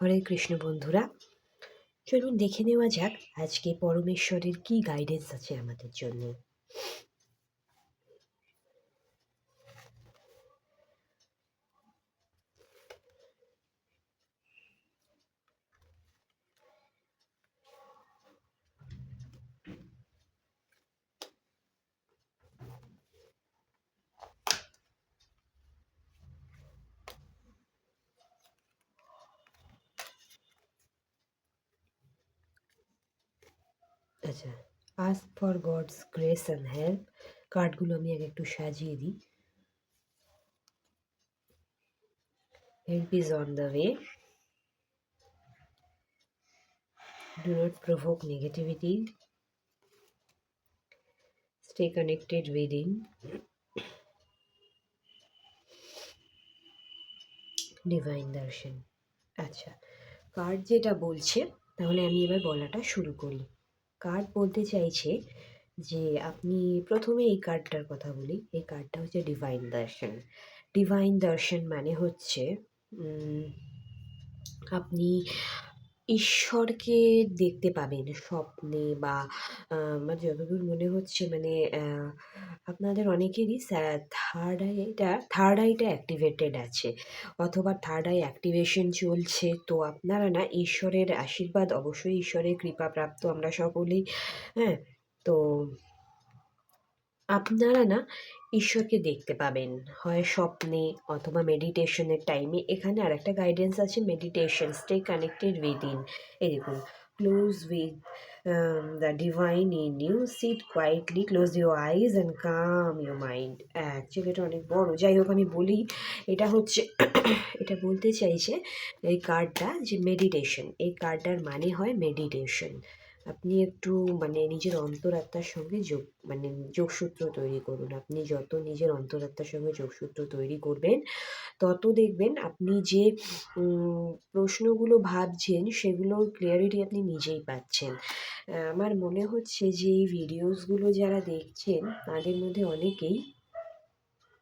হরে কৃষ্ণ বন্ধুরা চলুন দেখে নেওয়া যাক আজকে পরমেশ্বরের কি গাইডেন্স আছে আমাদের জন্য। আচ্ছা ask for God's grace and help কার্ডগুলো আমি আগে একটু সাজিয়ে দিই। Help is on the way not provoke negativity stay connected within divine darshan আচ্ছা কার্ড যেটা বলছে, তাহলে আমি এবার বলাটা শুরু করি। কার্ড বলতে চাইছে যে, আপনি প্রথমে এই কার্ডটার কথা বলি। এই কার্ডটা হচ্ছে ডিভাইন দর্শন ডিভাইন দর্শন মানে হচ্ছে আপনি ঈশ্বরকে দেখতে পাবেন স্বপ্নে বা আমার যতদূর মনে হচ্ছে মানে আপনাদের অনেকেরই থার্ড আইটা থার্ড আইটা অ্যাক্টিভেটেড আছে। অথবা থার্ড আই অ্যাক্টিভেশন চলছে। তো আপনারা না ঈশ্বরের আশীর্বাদ, অবশ্যই ঈশ্বরের কৃপা প্রাপ্ত আমরা সকলেই হ্যাঁ? তো আপনারা না ঈশ্বরকে দেখতে পাবেন। হয় স্বপ্নে অথবা মেডিটেশনের টাইমে এখানে আর একটা গাইডেন্স আছে meditation stay connected with in এই দেখুন close with the divine in you sit quietly close your eyes and calm your mind actually এটা অনেক বড়। যাই হোক, আমি বলি, এটা হচ্ছে, এটা বলতে চাইছে এই কার্ডটা যে মেডিটেশন এই কার্ডটার মানে হয় মেডিটেশন আপনি একটু মানে নিজের অন্তরাত্মার সঙ্গে যোগ মানে যোগসূত্র তৈরি করুন। আপনি যত নিজের অন্তরাত্মার সঙ্গে যোগসূত্র তৈরি করবেন, তত দেখবেন আপনি যে প্রশ্নগুলো ভাবছেন সেগুলোর ক্লিয়ারিটি আপনি নিজেই পাচ্ছেন। আমার মনে হচ্ছে যে এই ভিডিওসগুলো যারা দেখছেন, তাদের মধ্যে অনেকেই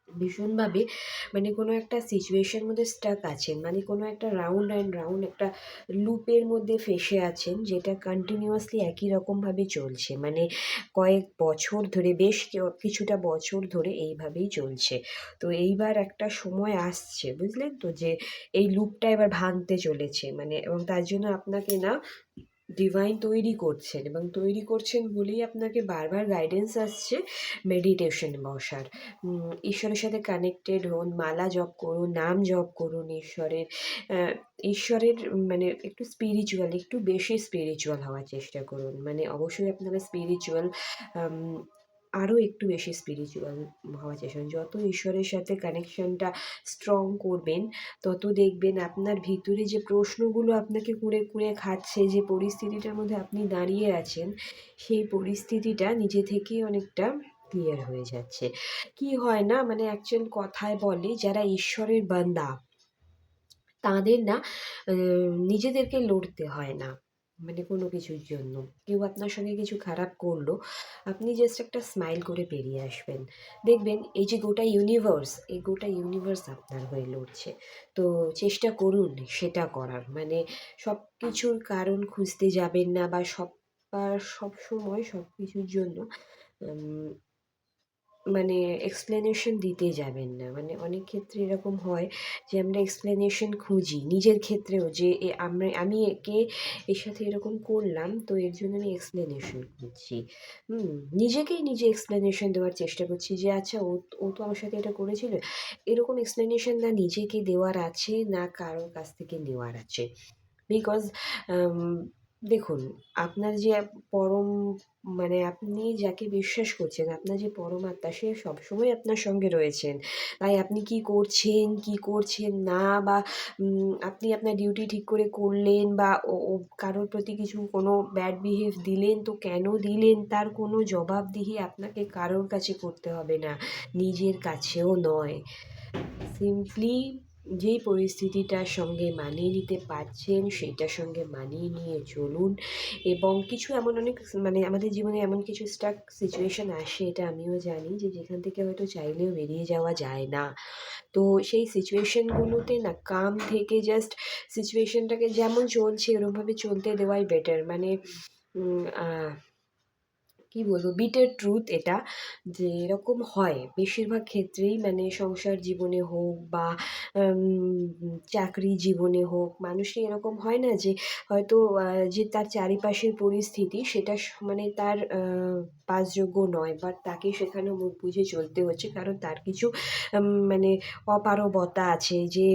ভীষণভাবে মানে কোনো একটা সিচুয়েশন মধ্যে স্টাক আছেন মানে কোনো একটা রাউন্ড অ্যান্ড রাউন্ড একটা লুপের মধ্যে ফেসে আছেন যেটা কন্টিনিউয়াসলি একই রকমভাবে চলছে। মানে কয়েক বছর ধরে, বেশ কিছুটা বছর ধরে এইভাবেই চলছে। তো এইবার একটা সময় আসছে, বুঝলেন তো? যে এই লুপটা এবার ভাঙতে চলেছে মানে এবং তার জন্য আপনাকে না ডিভাইন তৈরি করছেন এবং তৈরি করছেন বলেই আপনাকে বারবার গাইডেন্স আসছে মেডিটেশন বসার। ঈশ্বরের সাথে কানেক্টেড হন, মালা জপ করুন, নাম জপ করুন ঈশ্বরের। ঈশ্বরের মানে একটু স্পিরিচুয়াল একটু বেশি স্পিরিচুয়াল হওয়ার চেষ্টা করুন। মানে অবশ্যই আপনারা স্পিরিচুয়াল আরও একটু বেশি স্পিরিচুয়াল হওয়া চেষ্টা যত ঈশ্বরের সাথে কানেকশনটা স্ট্রং করবেন, তত দেখবেন আপনার ভিতরে যে প্রশ্নগুলো আপনাকে কুড়ে কুড়ে খাচ্ছে, যে পরিস্থিতিটার মধ্যে আপনি দাঁড়িয়ে আছেন, সেই পরিস্থিতিটা নিজে থেকেই অনেকটা ক্লিয়ার হয়ে যাচ্ছে। কি হয় না মানে অ্যাকচুয়াল কথায় বলে, যারা ঈশ্বরের বান্দা, তাদের না নিজেদেরকে লড়তে হয় না। মানে কোনো কিছুর জন্য। কেউ আপনার সঙ্গে কিছু খারাপ করল, আপনি জাস্ট একটা স্মাইল করে বেরিয়ে আসবেন। দেখবেন এই যে গোটা ইউনিভার্স এই গোটা ইউনিভার্স আপনার হয়ে লড়ছে। তো চেষ্টা করুন সেটা করার। মানে সব কিছুর কারণ খুঁজতে যাবেন না বা সব সব সময় সব কিছুর জন্য মানে এক্সপ্লেনেশন দিতে যাবেন না। মানে অনেক ক্ষেত্রে এরকম হয় যে আমরা এক্সপ্লেনেশন খুঁজি। নিজের ক্ষেত্রেও যে আমরা, আমি একে এর সাথে এরকম করলাম, তো এর জন্য আমি এক্সপ্লেনেশন খুঁজছি। হুম, নিজেকেই নিজে এক্সপ্লেনেশন দেওয়ার চেষ্টা করছি যে আচ্ছা ও ও তো আমার সাথে এটা করেছিল। এরকম এক্সপ্লেনেশন না নিজেকে দেওয়ার আছে, না কারোর কাছ থেকে নেওয়ার আছে। বিকজ দেখুন, আপনার যে পরম মানে আপনি যাকে বিশ্বাস করছেন, আপনার যে পরমাত্মা সে সবসময় আপনার সঙ্গে রয়েছেন। তাই আপনি কি করছেন কি করছেন না বা আপনি আপনার ডিউটি ঠিক করে করলেন বা ও কারোর প্রতি কিছু কোনো ব্যাড বিহেভ দিলেন, তো কেন দিলেন? তার কোনো জবাবদিহি আপনাকে কারোর কাছে করতে হবে না, নিজের কাছেও নয়। সিম্পলি যেই পরিস্থিতিটার সঙ্গে মানিয়ে নিতে পারছেন সেইটার সঙ্গে মানিয়ে নিয়ে চলুন। এবং কিছু এমন অনেক মানে আমাদের জীবনে এমন কিছু স্টাক সিচুয়েশান আসে, এটা আমিও জানি যে যেখান থেকে হয়তো চাইলেও বেরিয়ে যাওয়া যায় না। তো সেই সিচুয়েশানগুলোতে না কাম থেকে জাস্ট সিচুয়েশানটাকে যেমন চলছে, ওরমভাবে চলতে দেওয়াই বেটার মানে কী বলব? বিটার ট্রুথ এটা যে এরকম হয়। বেশিরভাগ ক্ষেত্রেই মানে সংসার জীবনে হোক বা চাকরি জীবনে হোক, মানুষের এরকম হয় না যে হয়তো যে তার চারিপাশের পরিস্থিতি সেটা মানে তার বাসযোগ্য নয় বাট তাকে সেখানে মুখ বুঝে চলতে হচ্ছে। কারণ তার কিছু মানে অপারগতা আছে যে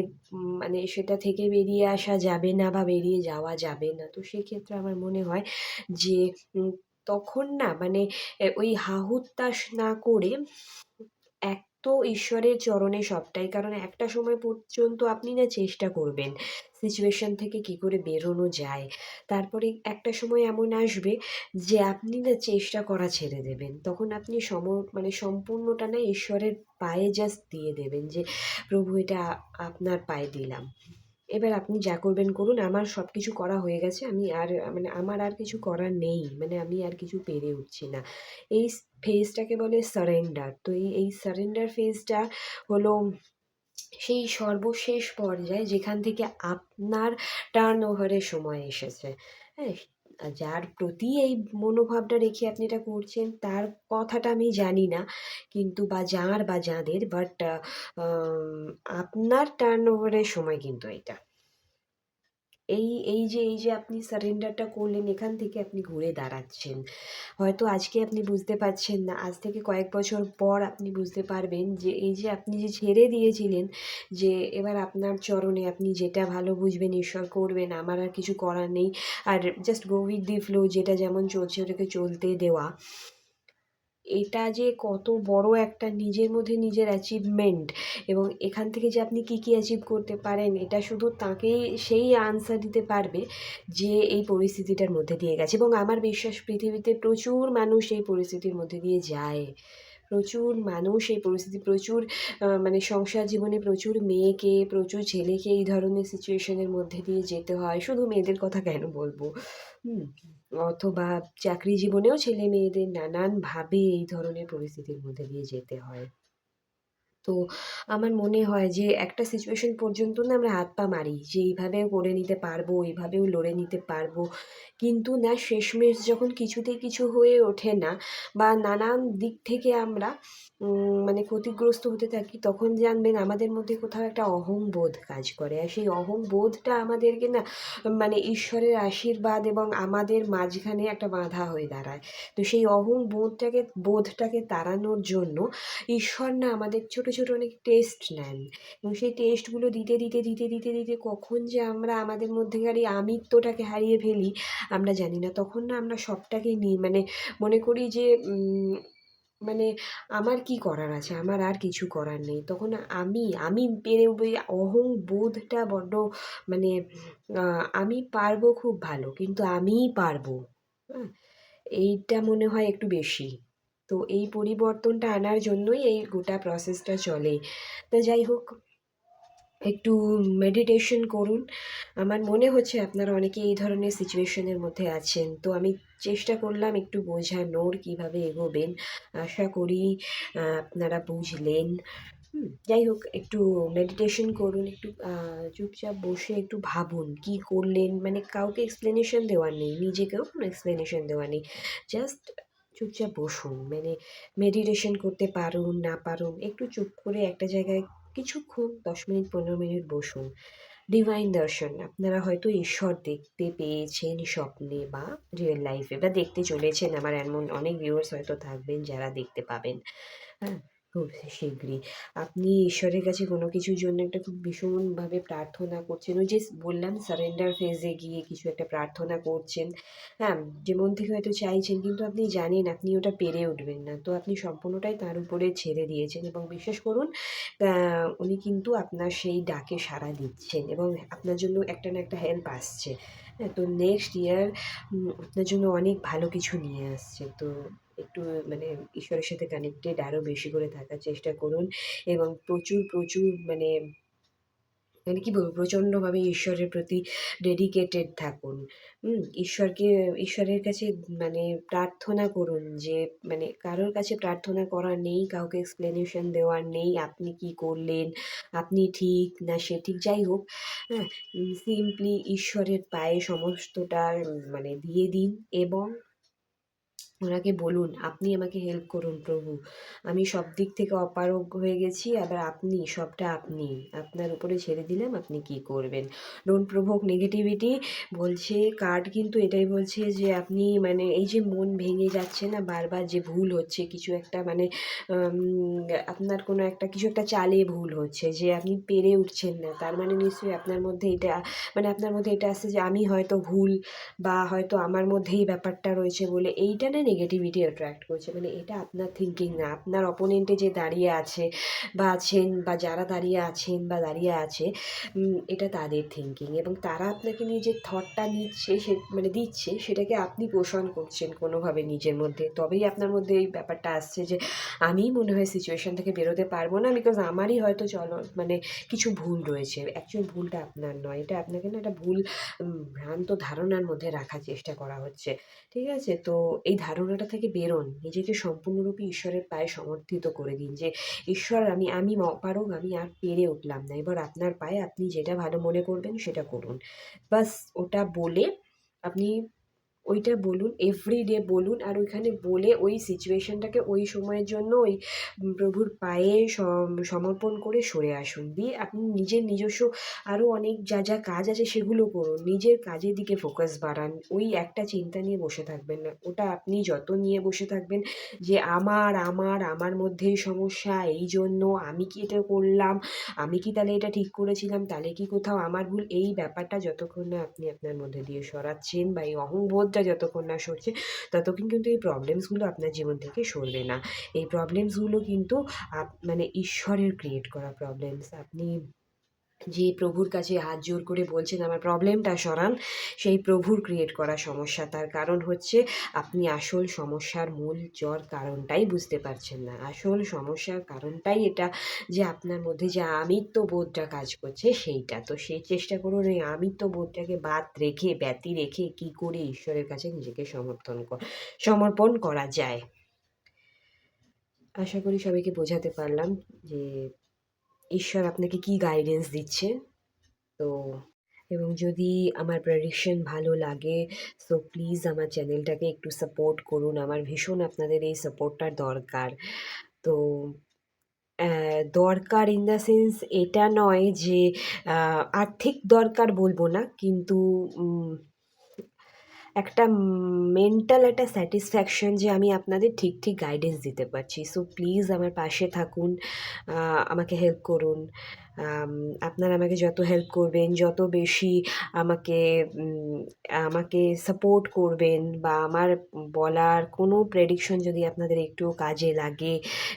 মানে সেটা থেকে বেরিয়ে আসা যাবে না বা বেরিয়ে যাওয়া যাবে না। তো সেক্ষেত্রে আমার মনে হয় যে তখন না মানে ওই হাহুতাশ না করে এক তো ঈশ্বরের চরণে সবটাই। কারণ একটা সময় পর্যন্ত আপনি না চেষ্টা করবেন সিচুয়েশান থেকে কি করে বেরোনো যায়। তারপরে একটা সময় এমন আসবে যে আপনি না চেষ্টা করা ছেড়ে দেবেন। তখন আপনি সম মানে সম্পূর্ণটা না ঈশ্বরের পায়ে জাস্ট দিয়ে দেবেন যে, প্রভু, এটা আপনার পায়ে দিলাম। এবার আপনি যা করবেন করুন, আমার সব কিছু করা হয়ে গেছে, আমি আর মানে আমার আর কিছু করার নেই মানে আমি আর কিছু পেরে উঠছি না। এই ফেজটাকে বলে সারেন্ডার তো এই এই সারেন্ডার ফেজটা হলো সেই সর্বশেষ পর্যায়ে যেখান থেকে আপনার টার্ন ওভারের সময় এসেছে। হ্যাঁ যার প্রতি এই মনোভাবটা রেখে আপনি এটা করছেন, তার কথাটা আমি জানি না। কিন্তু বা যার বা যাদের বাট আপনার টার্ন ওভারের সময় কিন্তু এটা। এই এই যে এই যে আপনি সারেন্ডারটা করলেন, এখান থেকে আপনি ঘুরে দাঁড়াচ্ছেন। হয়তো আজকে আপনি বুঝতে পারছেন না, আজ থেকে কয়েক বছর পর আপনি বুঝতে পারবেন যে, এই যে আপনি যে ছেড়ে দিয়েছিলেন যে, এবার আপনার চরণে আপনি যেটা ভালো বুঝবেন, ঈশ্বর করবেন, আমার আর কিছু করার নেই। আর জাস্ট গো দি ফ্লো যেটা যেমন চলছে, ওটাকে চলতে দেওয়া। এটা যে কত বড় একটা নিজের মধ্যে নিজের অ্যাচিভমেন্ট এবং এখান থেকে যে আপনি কী কী অ্যাচিভ করতে পারেন, এটা শুধু তাকেই সেই আনসার দিতে পারবে যে এই পরিস্থিতিটার মধ্যে দিয়ে গেছে এবং আমার বিশ্বাস পৃথিবীতে প্রচুর মানুষ এই পরিস্থিতির মধ্যে দিয়ে যায়। প্রচুর মানুষ এই পরিস্থিতি, প্রচুর মানে সংসার জীবনে প্রচুর মেয়েকে, প্রচুর ছেলেকে এই ধরনের সিচুয়েশনের মধ্যে দিয়ে যেতে হয়। শুধু মেয়েদের কথা কেন বলব? হুম। অথবা চাকরি জীবনেও ছেলে মেয়েদের নানানভাবে এই ধরনের পরিস্থিতির মধ্যে দিয়ে যেতে হয়। তো আমার মনে হয় যে একটা সিচুয়েশন পর্যন্ত না আমরা হাত পা মারি যে এইভাবেও করে নিতে পারব, এইভাবেও লড়ে নিতে পারব। কিন্তু না, শেষমেশ যখন কিছুতেই কিছু হয়ে ওঠে না বা নানান দিক থেকে আমরা মানে ক্ষতিগ্রস্ত হতে থাকি, তখন জানবেন আমাদের মধ্যে কোথাও একটা অহংবোধ কাজ করে। আর সেই অহংবোধটা আমাদেরকে না মানে ঈশ্বরের আশীর্বাদ এবং আমাদের মাঝখানে একটা বাঁধা হয়ে দাঁড়ায়। তো সেই অহংবোধটাকে, বোধটাকে তাড়ানোর জন্য ঈশ্বর না আমাদের ছোটো ছোটো অনেক টেস্ট নেন। এবং সেই টেস্টগুলো দিতে দিতে দিতে দিতে দিতে কখন যে আমরা আমাদের মধ্যেকার এই আমিত্বটাকে হারিয়ে ফেলি, আমরা জানি না। তখন না আমরা সবটাকে নিই মানে মনে করি যে মানে আমার কি করার আছে? আমার আর কিছু করার নেই। তখন আমি আমি পেরে ওই অহং বোধটা বড্ড মানে আমি পারব খুব ভালো, কিন্তু আমিই পারব। হ্যাঁ এইটা মনে হয় একটু বেশি। তো এই পরিবর্তনটা আনার জন্যই এই গোটা প্রসেসটা চলে। তা যাই হোক, একটু মেডিটেশন করুন। আমার মনে হচ্ছে আপনারা অনেকে এই ধরনের সিচুয়েশনের মধ্যে আছেন। তো আমি চেষ্টা করলাম একটু বোঝানোর কীভাবে এগোবেন। আশা করি আপনারা বুঝলেন। যাই হোক, একটু মেডিটেশন করুন, একটু চুপচাপ বসে একটু ভাবুন কি করলেন। মানে কাউকে এক্সপ্লেনেশন দেওয়ার নেই, নিজেকেও কোনো এক্সপ্লেনেশন দেওয়ার নেই। জাস্ট চুপচাপ বসুন মানে মেডিটেশন করতে পারুন, না পারুন, একটু চুপ করে একটা জায়গায় কিছুক্ষণ, দশ মিনিট, পনেরো মিনিট বসুন। ডিভাইন দর্শন আপনারা হয়তো ঈশ্বর দেখতে পেয়েছেন স্বপ্নে বা রিয়েল লাইফে বা দেখতে চলেছেন। আমার এমন অনেক ভিউয়ার্স হয়তো থাকবেন যারা দেখতে পাবেন। হ্যাঁ খুব শীঘ্রই আপনি ঈশ্বরের কাছে কোনো কিছুর জন্য একটা খুব ভীষণভাবে প্রার্থনা করছেন, ওই যে বললাম সারেন্ডার ফেজে গিয়ে কিছু একটা প্রার্থনা করছেন। হ্যাঁ যে মন থেকে হয়তো চাইছেন কিন্তু আপনি জানেন আপনি ওটা পেরে উঠবেন না। তো আপনি সম্পূর্ণটাই তার উপরে ছেড়ে দিয়েছেন এবং বিশ্বাস করুন উনি কিন্তু আপনার সেই ডাকে সাড়া দিচ্ছেন এবং আপনার জন্য একটা না একটা হেল্প আসছে। হ্যাঁ তো নেক্সট ইয়ার আপনার জন্য অনেক ভালো কিছু নিয়ে আসছে। তো একটু মানে ঈশ্বরের সাথে কানেক্টেড আরও বেশি করে থাকার চেষ্টা করুন এবং প্রচুর প্রচুর মানে মানে কী বলব, প্রচণ্ডভাবে ঈশ্বরের প্রতি ডেডিকেটেড থাকুন। ঈশ্বরকে, ঈশ্বরের কাছে মানে প্রার্থনা করুন যে মানে কারোর কাছে প্রার্থনা করার নেই, কাউকে এক্সপ্লেনেশন দেওয়ার নেই, আপনি কি করলেন, আপনি ঠিক না সে ঠিক, যাই হোক হ্যাঁ সিম্পলি ঈশ্বরের পায়ে সমস্তটা মানে দিয়ে দিন এবং ওনাকে বলুন, আপনি আমাকে হেল্প করুন প্রভু। আমি সব দিক থেকে অপারগ হয়ে গেছি, আবার আপনি, সবটা আপনি। আপনার উপরে ছেড়ে দিলাম, আপনি কি করবেন? ডোন্ট প্রভোক নেগেটিভিটি বলছে কার্ড কিন্তু এটাই বলছে যে আপনি মানে এই যে মন ভেঙে যাচ্ছে না, বারবার যে ভুল হচ্ছে, কিছু একটা মানে আপনার কোনো একটা, কিছু একটা চালে ভুল হচ্ছে, যে আপনি পেরে উঠছেন না। তার মানে নিশ্চয়ই আপনার মধ্যে এটা মানে আপনার মধ্যে এটা আসছে যে আমি হয়তো ভুল বা হয়তো আমার মধ্যেই ব্যাপারটা রয়েছে বলে। এইটা না নেগেটিভিটি অ্যাট্রাক্ট করছে। মানে এটা আপনার থিঙ্কিং না, আপনার অপোনেন্টে যে দাঁড়িয়ে আছে বা আছেন বা যারা দাঁড়িয়ে আছেন বা দাঁড়িয়ে আছে এটা তাদের থিঙ্কিং এবং তারা আপনাকে নিয়ে যে থটটা নিচ্ছে, সে মানে দিচ্ছে, সেটাকে আপনি পোষণ করছেন কোনোভাবে নিজের মধ্যে। তবেই আপনার মধ্যে এই ব্যাপারটা আসছে যে, আমি মনে হয় সিচুয়েশান থেকে বেরোতে পারব না বিকজ আমারই হয়তো চলো মানে কিছু ভুল রয়েছে। অ্যাকচুয়াল ভুলটা আপনার নয়। এটা আপনাকে না একটা ভুল ভ্রান্ত ধারণার মধ্যে রাখার চেষ্টা করা হচ্ছে। ঠিক আছে? তো এই ধারণাটা থেকে বেরোন। নিজেকে সম্পূর্ণরূপে ঈশ্বরের পায়ে সমর্থিত করে দিন যে, ঈশ্বর, আমি আমি অপারগ আমি আর পেরে উঠলাম না। এবার আপনার পায়ে আপনি যেটা ভালো মনে করবেন সেটা করুন। বাস ওটা বলে আপনি ওইটা বলুন এভরিডে বলুন, আর ওইখানে বলে ওই সিচুয়েশনটাকে ওই সময়ের জন্য ওই প্রভুর পায়ে সম- সমর্পণ করে সরে আসুন। দিয়ে আপনি নিজের নিজস্ব আরও অনেক যা যা কাজ আছে সেগুলো করুন। নিজের কাজের দিকে ফোকাস বাড়ান। ওই একটা চিন্তা নিয়ে বসে থাকবেন না। ওটা আপনি যত নিয়ে বসে থাকবেন যে আমার আমার আমার মধ্যেই সমস্যা, এই জন্য আমি কি এটা করলাম, আমি কি তাহলে এটা ঠিক করেছিলাম, তাহলে কি কোথাও আমার ভুল, এই ব্যাপারটা যতক্ষণ না আপনি আপনার মধ্যে দিয়ে সরাচ্ছেন বা এই অহংবোধটা যতক্ষণ না সরছে, ততক্ষণ কিন্তু এই প্রবলেমসগুলো আপনার জীবন থেকে সরবে না। এই প্রবলেমসগুলো কিন্তু মানে ঈশ্বরের ক্রিয়েট করা প্রবলেমস আপনি যে প্রভুর কাছে হাত জোর করে বলছেন, আমার প্রবলেমটা সরান। সেই প্রভুর ক্রিয়েট করা সমস্যা। তার কারণ হচ্ছে, আপনি আসল সমস্যার মূল জ্বর কারণটাই বুঝতে পারছেন না। আসল সমস্যার কারণটাই এটা যে আপনার মধ্যে যে আমিত্ব বোধটা কাজ করছে, সেইটা। তো সেই চেষ্টা করুন, এই আমিত্ব বোধটাকে বাদ রেখে, ব্যতি রেখে কি করে ঈশ্বরের কাছে নিজেকে সমর্থন সমর্পণ করা যায়? আশা করি সবাইকে বোঝাতে পারলাম যে ঈশ্বর আপনাকে কি গাইডেন্স দিচ্ছে? তো, এবং যদি আমার প্রেডিকশন ভালো লাগে সো প্লিজ আমার চ্যানেলটাকে একটু সাপোর্ট করুন। আমার ভীষণ আপনাদের এই সাপোর্টটার দরকার। তো দরকার ইন দ্য সেন্স এটা নয় যে আর্থিক দরকার বলব না, কিন্তু একটা মেন্টাল একটা স্যাটিসফ্যাকশন যে আমি আপনাদের ঠিক ঠিক গাইডেন্স দিতে পারছি। সো প্লিজ আমার পাশে থাকুন আমাকে হেল্প করুন। আপনারা আমাকে যত হেল্প করবেন, যত বেশি আমাকে আমাকে সাপোর্ট করবেন বা আমার বলার কোনো প্রেডিকশন যদি আপনাদের একটু কাজে লাগে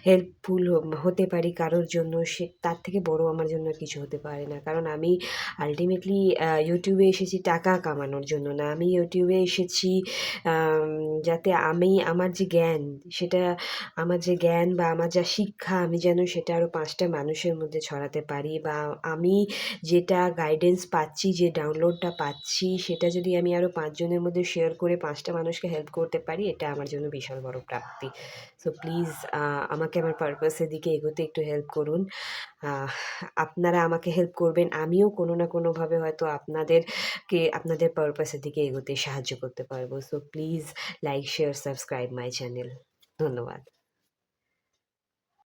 হেল্পফুল হতে পারি কারোর জন্য, সে, তার থেকে বড় আমার জন্য কিছু হতে পারে না। কারণ আমি আলটিমেটলি ইউটিউবে এসেছি টাকা কামানোর জন্য না। আমি ইউটিউবে এসেছি যাতে আমি, আমার যে জ্ঞান, সেটা, আমার যে জ্ঞান বা আমার যা শিক্ষা, আমি যেন সেটা আরও পাঁচটা মানুষের মধ্যে ছড়াতে পারি। বা আমি যেটা গাইডেন্স পাচ্ছি, যে ডাউনলোডটা পাচ্ছি, সেটা যদি আমি আরও পাঁচজনের মধ্যে শেয়ার করে পাঁচটা মানুষকে হেল্প করতে পারি, এটা আমার জন্য বিশাল বড় প্রাপ্তি। সো প্লিজ আমাকে আমার পারপাসের দিকে এগোতে একটু হেল্প করুন। আপনারা আমাকে হেল্প করবেন, আমিও কোনো না কোনোভাবে হয়তো আপনাদেরকে, আপনাদের পারপাসের দিকে এগোতে সাহায্য করতে পারব। So please like share subscribe my channel ধন্যবাদ।